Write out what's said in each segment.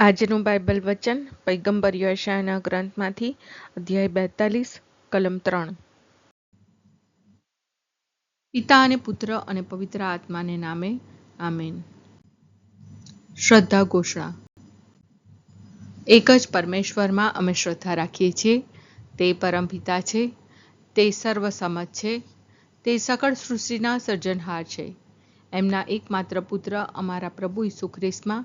આજનું બાઇબલ વચન પૈગંબર યશાના ગ્રંથમાંથી, અધ્યાય બેતાલીસ, કલમ ત્રણ. પિતા અને પુત્ર અને પવિત્ર આત્માને નામે, આમેન. શ્રદ્ધા ઘોષણા. એક જ પરમેશ્વરમાં અમે શ્રદ્ધા રાખીએ છીએ, તે પરમ પિતા છે, તે સર્વસમજ છે, તે સકળ સૃષ્ટિના સર્જનહાર છે. એમના એકમાત્ર પુત્ર અમારા પ્રભુ ઈસુ ખ્રિસ્તમાં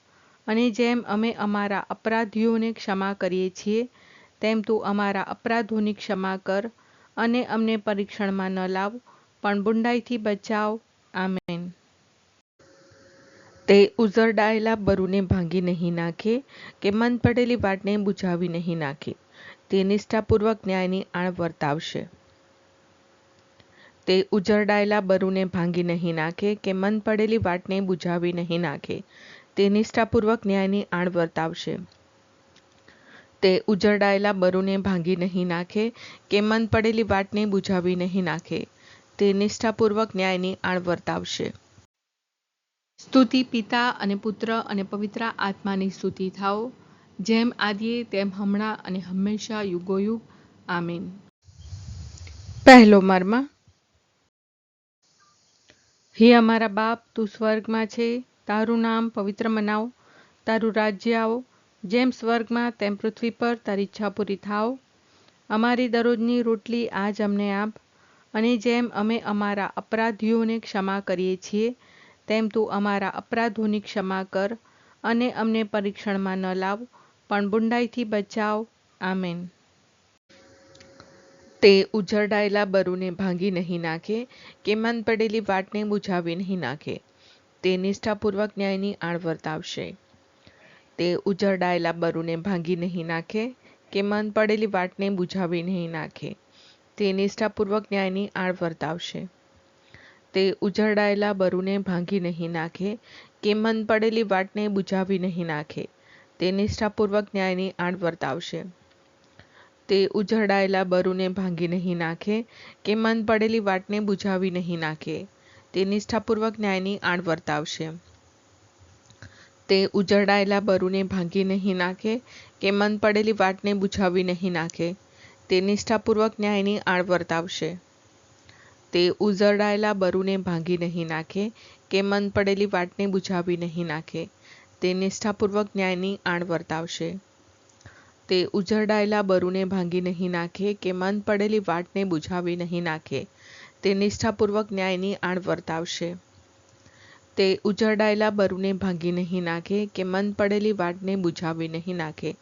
અને જેમ અમે અમારા અપરાધીઓને ક્ષમા કરીએ છીએ, તેમ તું અમારા અપરાધોની ક્ષમા કર અને અમને પરીક્ષણમાં ન લાવ, પણ બુંડાઈથી બચાવ. આમેન. તે ઉઝરડાયેલા બરુને ભાંગી નહીં નાખે કે મન પડેલી વાટને બુઝાવી નહીં નાખે. તે નિષ્ઠાપૂર્વક ન્યાયની આણ વર્તાવશે. તે ઉજરડાયેલા બરુને ભાંગી નહીં નાખે કે મન પડેલી વાટને બુઝાવી નહીં નાખે. તે નિષ્ઠાપૂર્વક ન્યાયની આણ વર્તાવશે. તે ઉજરડાયેલા બરુને ભાંગી નહીં નાખે કે મન પડેલી વાટને બુઝાવી નહીં નાખે. તે નિષ્ઠાપૂર્વક ન્યાયની આણ વર્તાવશે. સ્તુતિ પિતા અને પુત્ર અને પવિત્ર આત્માની સ્તુતિ થાઓ. જેમ આદિએ, તેમ હમણાં અને હંમેશા યુગોયુગ. આમીન. પહેલો મર્મ. હે અમારા બાપ, તું સ્વર્ગમાં છે. તારું નામ પવિત્ર મનાવ, તારું રાજ્ય આવો, જેમ સ્વર્ગમાં તેમ પૃથ્વી પર તારી ઈચ્છા પૂરી થાવ અમારી દરરોજની રોટલી આજ અમને આપ, અને જેમ અમે અમારા અપરાધીઓને ક્ષમા કરીએ છીએ, તેમ તું અમારા અપરાધોની ક્ષમા કર અને અમને પરીક્ષણમાં ન લાવ, પણ બુંડાઈથી બચાવ. આમેન. તે ઉજરડાયેલા બરુને ભાંગી નહીં નાખે, કે મન પડેલી વાટને બુઝાવી નહીં નાખે. તે નિષ્ઠાપૂર્વક ન્યાયની આણ વર્તાવશે. તે ઉજરડાયેલા બરુને ભાંગી નહીં નાખે કે મન પડેલી વાટને બુઝાવી નહીં નાખે. તે નિષ્ઠાપૂર્વક ન્યાયની આણ વર્તાવશે. તે ઉજરડાયેલા બરુને ભાંગી નહીં નાખે કે મન પડેલી વાટને બુઝાવી નહીં નાખે. તે નિષ્ઠાપૂર્વક ન્યાયની આણ વર્તાવશે. તે ઉજરડાયેલા બરુને ભાંગી નહીં નાખે કે મન પડેલી વાટને બુઝાવી નહીં નાખે. તે નિષ્ઠાપૂર્વક ન્યાયની આણ વર્તાવશે. તે ઉજરડાયેલા બરુને ભાંગી નહીં નાખે કે મન પડેલી વાટને બુઝાવી નહીં નાખે. તે નિષ્ઠાપૂર્વક ન્યાયની આણ વર્તાવશે. તે ઉજરડાયેલા બરુને ભાંગી નહીં નાખે કે મન પડેલી વાટને બુઝાવી નહીં નાખે. તે નિષ્ઠાપૂર્વક ન્યાયની આણ વર્તાવશે. તે ઉજરડાયેલા બરુને ભાંગી નહીં નાખે કે મન પડેલી વાટને બુઝાવી નહીં નાખે. તે નિષ્ઠાપૂર્વક ન્યાયની આણ વર્તાવશે. તે ઉજરડાયેલા બરુને ભાંગી નહીં નાખે કે મન પડેલી વાટને બુઝાવી નહીં નાખે.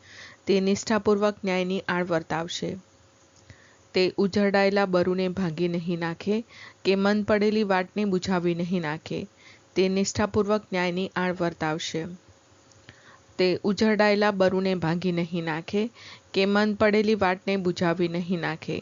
તે નિષ્ઠાપૂર્વક ન્યાયની આણ વર્તાવશે. તે ઉજરડાયેલા બરુને ભાંગી નહીં નાખે કે મન પડેલી વાટને બુઝાવી નહીં નાખે. તે નિષ્ઠાપૂર્વક ન્યાયની આણ વર્તાવશે. તે ઉજરડાયેલા બરુને ભાંગી નહીં નાખે કે મન પડેલી વાટને બુઝાવી નહીં નાખે.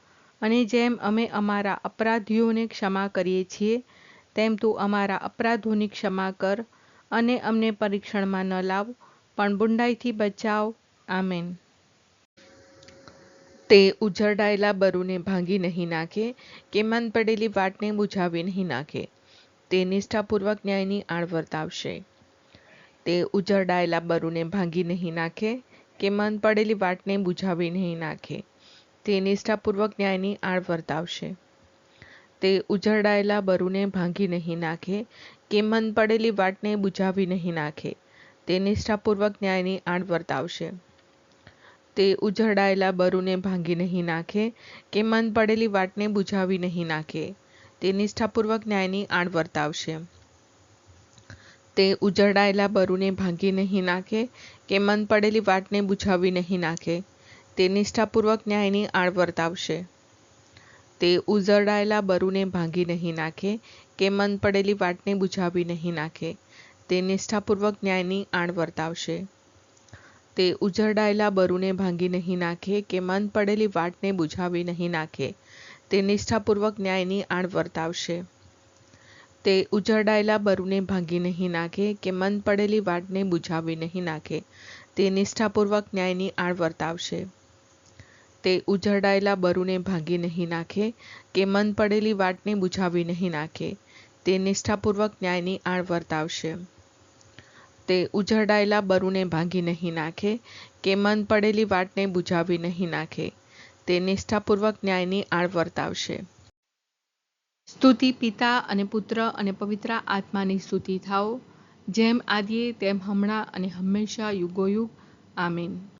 અને જેમ અમે અમારા અપરાધીઓને ક્ષમા કરીએ છીએ, તેમ તું અમારા અપરાધોની ક્ષમા કર અને અમને પરીક્ષણમાં ન લાવ, પણ બુંડાઈથી બચાવ. આમેન. તે ઉજરડાયેલા બરુને ભાંગી નહીં નાખે, કે મન પડેલી વાટને બુઝાવી નહીં નાખે. તે નિષ્ઠાપૂર્વક ન્યાયની આણ વર્તાવશે. તે ઉજરડાયેલા બરુને ભાંગી નહીં નાખે, કે મન પડેલી વાટને બુઝાવી નહીં નાખે. તે નિષ્ઠાપૂર્વક ન્યાયની આળ વર્તાવશે. તે ઉજરડાયેલા બરુને ભાંગી નહીં નાખે કે મન પડેલી વાટને બુઝાવી નહીં નાખે. તે નિષ્ઠાપૂર્વક ન્યાયની આળ વર્તાવશે. તે ઉજરડાયેલા બરુને ભાંગી નહીં નાખે કે મન પડેલી વાટને બુઝાવી નહીં નાખે. તે નિષ્ઠાપૂર્વક ન્યાયની આણ વર્તાવશે. તે ઉજરડાયેલા બરુને ભાંગી નહીં નાખે કે મન પડેલી વાટને બુઝાવી નહીં નાખે. તે નિષ્ઠાપૂર્વક ન્યાયની આળ વર્તાવશે. તે ઉઝરડાયેલા બરુને ભાંગી નહીં નાખે કે મન પડેલી વાટને બુઝાવી નહીં નાખે. તે નિષ્ઠાપૂર્વક ન્યાયની આણ વર્તાવશે. તે ઉજરડાયેલા બરુને ભાંગી નહીં નાખે કે મન પડેલી વાટને બુઝાવી નહીં નાખે. તે નિષ્ઠાપૂર્વક ન્યાયની આણ વર્તાવશે. તે ઉજરડાયેલા બરુને ભાંગી નહીં નાખે કે મન પડેલી વાટને બુઝાવી નહીં નાખે. તે નિષ્ઠાપૂર્વક ન્યાયની આણ વર્તાવશે. તે ઉજરડાયેલા બરુને ભાંગી નહીં નાખે કે મન પડેલી વાટને બુઝાવી નહીં નાખે. તે નિષ્ઠાપૂર્વક ન્યાયની આણ વર્તાવશે. તે ઉજરડાયેલા બરુને ભાંગી નહીં નાખે કે મન પડેલી વાટને બુઝાવી નહીં નાખે. તે નિષ્ઠાપૂર્વક ન્યાયની આળ વર્તાવશે. સ્તુતિ પિતા અને પુત્ર અને પવિત્ર આત્માની સ્તુતિ થાઓ. જેમ આદિએ, તેમ હમણાં અને હંમેશા યુગોયુગ. આમીન.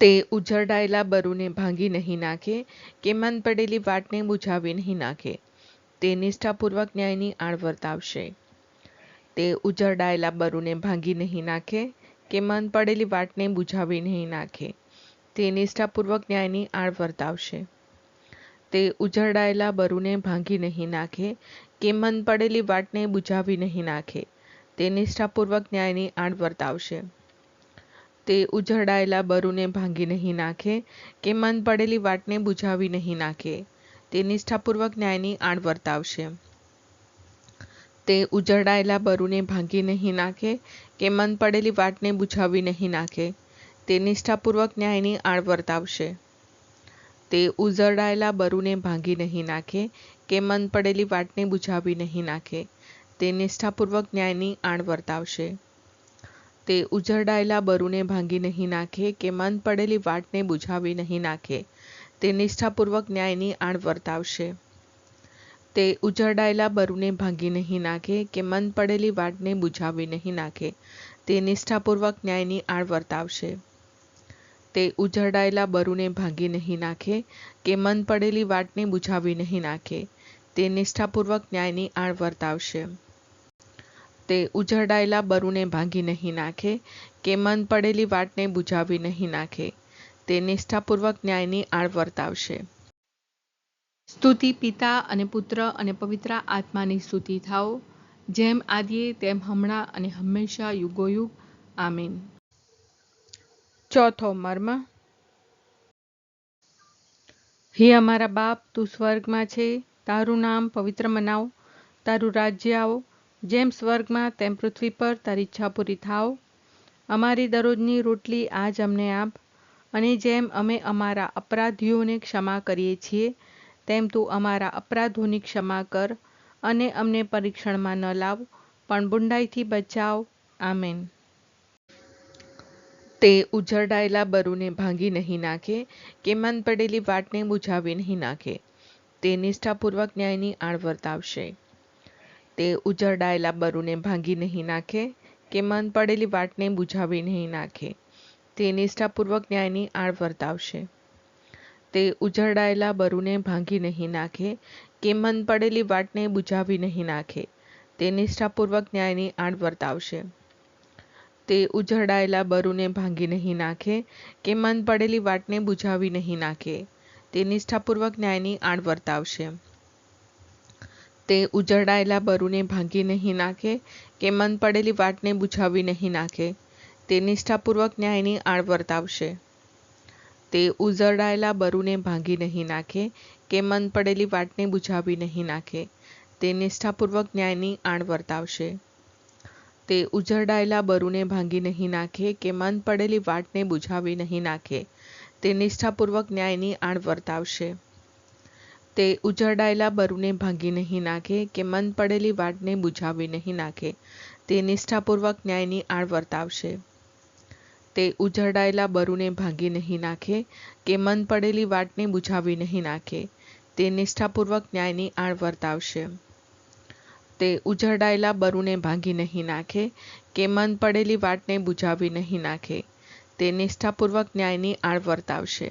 તે ઉજરડાયેલા બરુને ભાંગી નહીં નાખે કે મન પડેલી વાટને બુઝાવી નહીં નાખે. તે નિષ્ઠાપૂર્વક ન્યાયની આણ વર્તાવશે. તે ઉજરડાયેલા બરુને ભાંગી નહીં નાખે કે મન પડેલી વાટને બુઝાવી નહીં નાખે. તે નિષ્ઠાપૂર્વક ન્યાયની આળ વર્તાવશે. તે ઉજરડાયેલા બરુને ભાંગી નહીં નાખે કે મન પડેલી વાટને બુઝાવી નહીં નાખે. તે નિષ્ઠાપૂર્વક ન્યાયની આડ વર્તાવશે. તે ઉજરડાયેલા બરુને ભાંગી નહીં નાખે, કે મન પડેલી વાટને બુઝાવી નહીં નાખે. તે નિષ્ઠાપૂર્વક ન્યાયની આણ વર્તાવશે. તે ઉજરડાયેલા બરુને ભાંગી નહીં નાખે, કે મન પડેલી વાટને બુઝાવી નહીં નાખે. તે નિષ્ઠાપૂર્વક ન્યાયની આળ વર્તાવશે. તે ઉજરડાયેલા બરુને ભાંગી નહીં નાખે, કે મન પડેલી વાટને બુઝાવી નહીં નાખે. તે નિષ્ઠાપૂર્વક ન્યાયની આણ વર્તાવશે. તે ઉજરડાયેલા બરુને ભાંગી નહીં નાખે કે મન પડેલી વાટને બુઝાવી નહીં નાખે. તે નિષ્ઠાપૂર્વક ન્યાયની આણ વર્તાવશે. તે ઉજરડાયેલા બરુને ભાંગી નહીં નાખે કે મન પડેલી વાટને બુઝાવી નહીં નાખે. તે નિષ્ઠાપૂર્વક ન્યાયની આળ વર્તાવશે. તે ઉજરડાયેલા બરુને ભાંગી નહીં નાખે કે મન પડેલી વાટને બુઝાવી નહીં નાખે. તે નિષ્ઠાપૂર્વક ન્યાયની આળ વર્તાવશે. તે ઉજરડાયેલા બરુને ભાંગી નહીં નાખે કે મન પડેલી વાટને બુઝાવી નહીં નાખે. તે નિષ્ઠાપૂર્વક ન્યાયની આળ વર્તાવશે. સ્તુતિ પિતા અને પુત્ર અને પવિત્ર આત્માની સ્તુતિ થાઓ. જેમ આદિએ તેમ હમણાં અને હંમેશા યુગોયુગ. આમીન. ચોથો મર્મ. હે અમારા બાપ તું સ્વર્ગમાં છે. તારું નામ પવિત્ર મનાવ. તારું રાજ્ય આવો. જેમ સ્વર્ગમાં તેમ પૃથ્વી પર તારી ઈચ્છા પૂરી થાવ અમારી દરરોજની રોટલી આજ અમને આપ. અને જેમ અમે અમારા અપરાધીઓને ક્ષમા કરીએ છીએ, તેમ તું અમારા અપરાધોની ક્ષમા કર અને અમને પરીક્ષણમાં ન લાવ, પણ બુંડાઈથી બચાવ. આમેન. તે ઉજરડાયેલા બરુને ભાંગી નહીં નાખે કે મન પડેલી વાટને બુઝાવી નહીં નાખે. તે નિષ્ઠાપૂર્વક ન્યાયની આણ વર્તાવશે. તે ઉજરડાયેલા બરુને ભાંગી નહીં નાખે, કે મન પડેલી વાટને બુઝાવી નહીં નાખે. તે નિષ્ઠાપૂર્વક ન્યાયની આળ વર્તાવશે. તે ઉજરડાયેલા બરુને ભાંગી નહીં નાખે, કે મન પડેલી વાટને બુઝાવી નહીં નાખે. તે નિષ્ઠાપૂર્વક ન્યાયની આડ વર્તાવશે. તે ઉજરડાયેલા બરુને ભાંગી નહીં નાખે, કે મન પડેલી વાટને બુઝાવી નહીં નાખે. તે નિષ્ઠાપૂર્વક ન્યાયની આડ વર્તાવશે. તે ઉજરડાયેલા બરુને ભાંગી નહીં નાખે કે મન પડેલી વાટને બુઝાવી નહીં નાખે. તે નિષ્ઠાપૂર્વક ન્યાયની આળ વર્તાવશે. તે ઉજરડાયેલા બરુને ભાંગી નહીં નાખે કે મન પડેલી વાટને બુઝાવી નહીં નાખે. તે નિષ્ઠાપૂર્વક ન્યાયની આણ વર્તાવશે. તે ઉજરડાયેલા બરુને ભાંગી નહીં નાખે કે મન પડેલી વાટને બુઝાવી નહીં નાખે. તે નિષ્ઠાપૂર્વક ન્યાયની આણ વર્તાવશે. તે ઉજરડાયેલા બરુને ભાંગી નહીં નાખે કે મન પડેલી વાટને બુઝાવી નહીં નાખે. તે નિષ્ઠાપૂર્વક ન્યાયની આળ વર્તાવશે. તે ઉજરડાયેલા બરુને ભાંગી નહીં નાખે કે મન પડેલી વાટને બુઝાવી નહીં નાખે. તે નિષ્ઠાપૂર્વક ન્યાયની આળ વર્તાવશે. તે ઉજરડાયેલા બરુને ભાંગી નહીં નાખે કે મન પડેલી વાટને બુઝાવી નહીં નાખે. તે નિષ્ઠાપૂર્વક ન્યાયની આળ વર્તાવશે.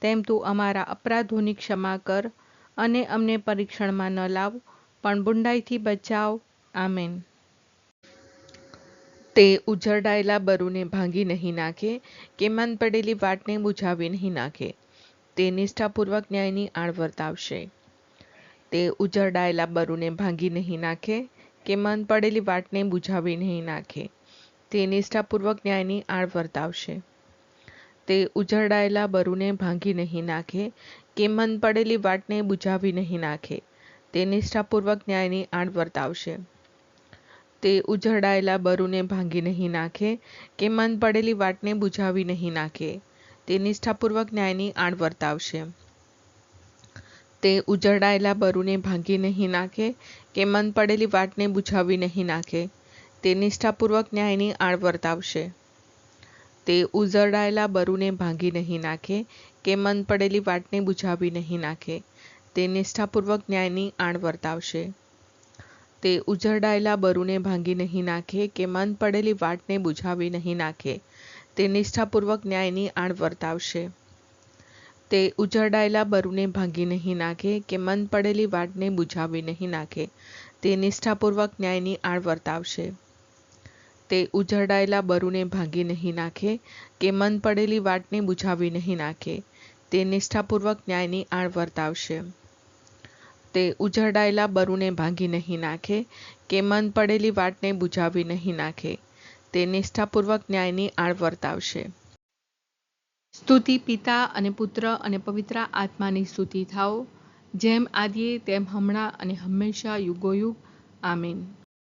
તેમ તું અમારા અપરાધોની ક્ષમા કર અને અમને પરીક્ષણમાં ન લાવ, પણ બુંડાઈથી બચાવ. આમેન. તે ઉજરડાયેલા બરુને ભાંગી નહીં નાખે કે મન પડેલી વાટને બુઝાવી નહીં નાખે. તે નિષ્ઠાપૂર્વક ન્યાયની આળ વર્તાવશે. તે ઉજરડાયેલા બરુને ભાંગી નહીં નાખે કે મન પડેલી વાટને બુઝાવી નહીં નાખે. તે નિષ્ઠાપૂર્વક ન્યાયની આળ વર્તાવશે. તે ઉજરડાયેલા બરુને ભાંગી નહીં નાખે, કે મન પડેલી વાટને બુઝાવી નહીં નાખે. તે નિષ્ઠાપૂર્વક ન્યાયની આડ વર્તાવશે. તે ઉજરડાયેલા બરુને ભાંગી નહીં નાખે, કે મન પડેલી વાટને બુઝાવી નહીં નાખે. તે નિષ્ઠાપૂર્વક ન્યાયની આડ વર્તાવશે. તે ઉજરડાયેલા બરુને ભાંગી નહીં નાખે, કે મન પડેલી વાટને બુઝાવી નહીં નાખે. તે નિષ્ઠાપૂર્વક ન્યાયની આણ વર્તાવશે. તે ઉઝરડાયેલા બરુને ભાંગી નહીં નાખે કે મન પડેલી વાટને બુઝાવી નહીં નાખે. તે નિષ્ઠાપૂર્વક ન્યાયની આણ વર્તાવશે. તે ઉઝરડાયેલા બરુને ભાંગી નહીં નાખે કે મન પડેલી વાટને બુઝાવી નહીં નાખે. તે નિષ્ઠાપૂર્વક ન્યાયની આણ વર્તાવશે. તે ઉજરડાયેલા બરુને ભાંગી નહીં નાખે કે મન પડેલી વાટને બુઝાવી નહીં નાખે. તે નિષ્ઠાપૂર્વક ન્યાયની આળ વર્તાવશે. તે ઉજરડાયેલા બરુને ભાંગી નહીં નાખે કે મન પડેલી વાટને બુઝાવી નહીં નાખે. તે નિષ્ઠાપૂર્વક ન્યાયની આડ વર્તાવશે. તે ઉજરડાયેલા બરુને ભાંગી નહીં નાખે કે મન પડેલી વાટને બુઝાવી નહીં નાખે. તે નિષ્ઠાપૂર્વક ન્યાયની આડ વર્તાવશે. સ્તુતિ પિતા અને પુત્ર અને પવિત્ર આત્માની સ્તુતિ થાઓ. જેમ આદિએ, તેમ હમણાં અને હંમેશા યુગોયુગ. આમીન.